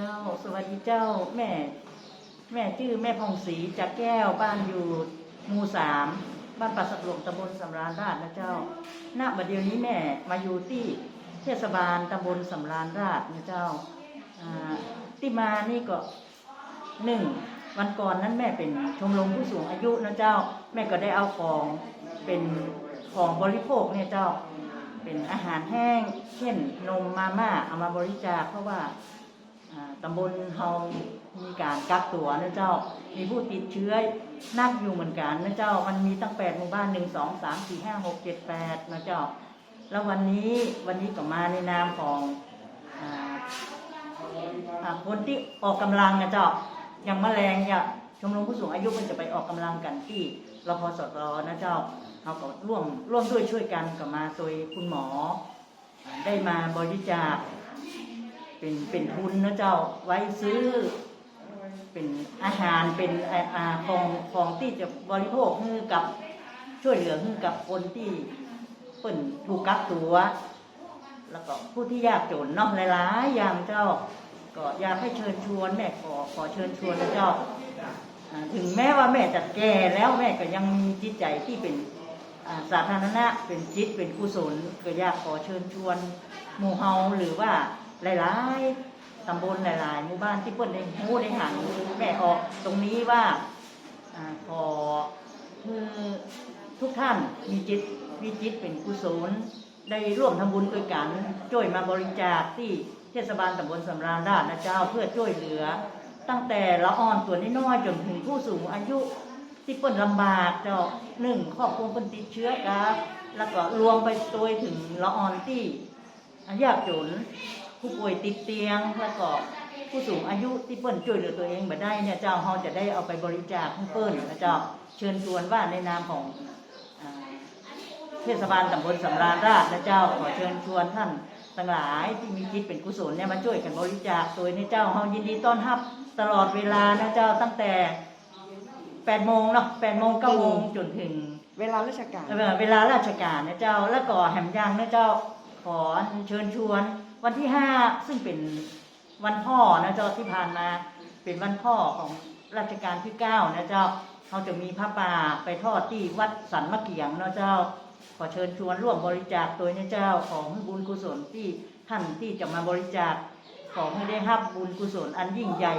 เจ้า สวัสดีเจ้าแม่ แม่ชื่อแม่พองศรีจากแก้วบ้านอยู่หมู่สามบ้านป่าสักหลวงตำบลสำราญราชนะเจ้า ณ บัดเดี๋ยวนี้แม่มาอยู่ที่เทศบาลตำบลสำราญราชนะเจ้าที่มานี่ก็หนึ่งวันก่อนนั้นแม่เป็นชมรมผู้สูงอายุนะเจ้า แม่ก็ได้เอาของเป็นของบริโภคเนี่ยเจ้า เป็นอาหารแห้ง เช่นนมมาม่าเอามาบริจาคเพราะว่า ตำบลเฮามีการกักตัวนะเจ้า มีผู้ติดเชื้อนักอยู่เหมือนกันนะเจ้า มันมีตั้งแปดหมู่บ้านหนึ่งสองสามสี่ห้าหกเจ็ดแปดนะเจ้า แล้ววันนี้วันนี้ก็มาในนามของอคนที่ออกกำลังนะเจ้า อย่างแมลงเนี่ยชมรมผู้สูงอายุมันจะไปออกกำลังกันที่รพสตนะเจ้าเขาก็ร่วมร่วมด้วยช่วยกันก็มาโดยคุณหมอ ได้มาบริจาค เป็นเป็นทุนนะเจ้าไว้ซื้อ เป็นอาหารเป็นอาอาของของที่จะบริโภคให้กับช่วยเหลือให้กับคนที่เปิ่นถูกกักตัว แล้วก็ผู้ที่ยากจนเนาะหลายๆอย่างเจ้า ก็อยากให้เชิญชวนแม่ขอขอเชิญชวนนะเจ้าอ่าถึงแม้ว่าแม่จะแก่แล้วแม่ก็ยังมีจิตใจที่เป็นอ่าสาธารณะเป็นจิตเป็นกุศลก็อยากขอเชิญชวนหมู่เฮาหรือว่า หลายๆตำบลหลายๆหมู่บ้านที่เพิ่นได้ฮู้ได้หันแม่ออกตรงนี้ว่าอขอคือทุกท่านมีจิตมีจิตเป็นกุศลได้ร่วมทำบุญด้วยกันช่วยมาบริจาคที่เทศบาลตำบลสำราญราชนะเจ้าเพื่อช่วยเหลือ ตั้งแต่ละอ่อนตัวน้อยๆจนถึงผู้สูงอายุที่เปิ้นลำบากเจ้าหนึ่งครอบครัวเปิ้นติดเชื้อครับแล้วก็รวมไปตัวถึงละอ่อนที่ยากจน ผู้ป่วยติดเตียงแล้วก็ผู้สูงอายุที่เปิ้นช่วยเหลือตัวเองมาได้เนี่ยเจ้าเราจะได้เอาไปบริจาคให้เปิ้นนะเจ้าเชิญชวนว่าในนามของเทศบาลตำบลสำราญราชนะเจ้าขอเชิญชวนท่านทั้งหลายที่มีจิตเป็นกุศลเนี่ยมาช่วยกันบริจาคโดยในเจ้าเฮายินดีต้อนรับตลอดเวลานะเจ้าตั้งแต่8โมงเนาะ8โมง9โมงจนถึงเวลาราชการเอ่อเวลาราชการนะเจ้าแล้วก็แหมยังนะเจ้าขอเชิญชวน วันที่ห้าซึ่งเป็นวันพ่อนะเจ้าที่ผ่านมา เป็นวันพ่อของรัชกาลที่เก้านะเจ้าเขาจะมีพระป่าไปทอดที่วัดสันมะเกียงนะเจ้า ขอเชิญชวนร่วมบริจาคโดยนะเจ้าของบุญกุศลที่ท่านที่จะมาบริจาคขอให้ได้รับบุญกุศลอันยิ่งใหญ่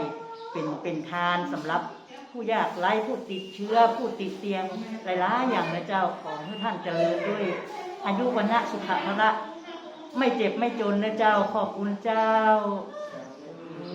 เป็นเป็นทานสำหรับผู้ยากไร้ผู้ติดเชื้อผู้ติดเตียงหลายๆอย่างนะเจ้าขอให้ท่านเจริญด้วยอายุวันะสุขภาระ ไม่เจ็บไม่จนนะเจ้าขอบคุณเจ้า